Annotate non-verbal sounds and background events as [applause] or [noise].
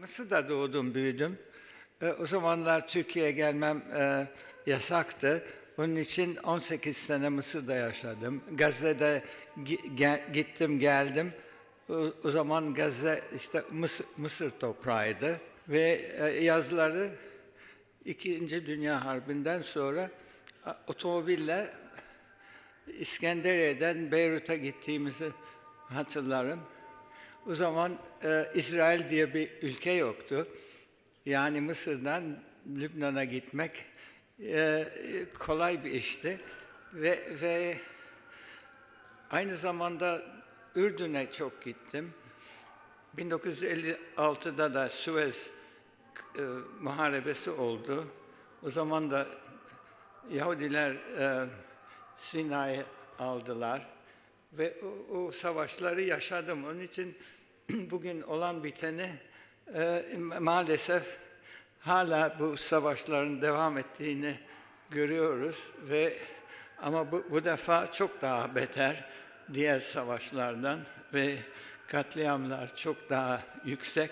Mısır'da doğdum, büyüdüm. E, o zamanlar Türkiye'ye gelmem e, yasaktı. Bunun için 18 sene Mısır'da yaşadım. Gazze'de gittim, geldim. O, o zaman Gazze işte Mısır, Mısır toprağıydı. Ve e, yazları İkinci Dünya Harbi'nden sonra a, otomobille İskenderiye'den Beyrut'a gittiğimizi hatırlarım. O zaman e, İsrail diye bir ülke yoktu. Yani Mısır'dan Lübnan'a gitmek e, kolay bir işti. Ve, ve aynı zamanda Ürdün'e çok gittim. 1956'da da Suez e, muharebesi oldu. O zaman da Yahudiler e, Sina'yı aldılar ve o, o savaşları yaşadım. Onun için [clears throat] bugün olan biteni e, maalesef hala bu savaşların devam ettiğini görüyoruz ve ama bu, bu defa çok daha beter diğer savaşlardan ve katliamlar çok daha yüksek.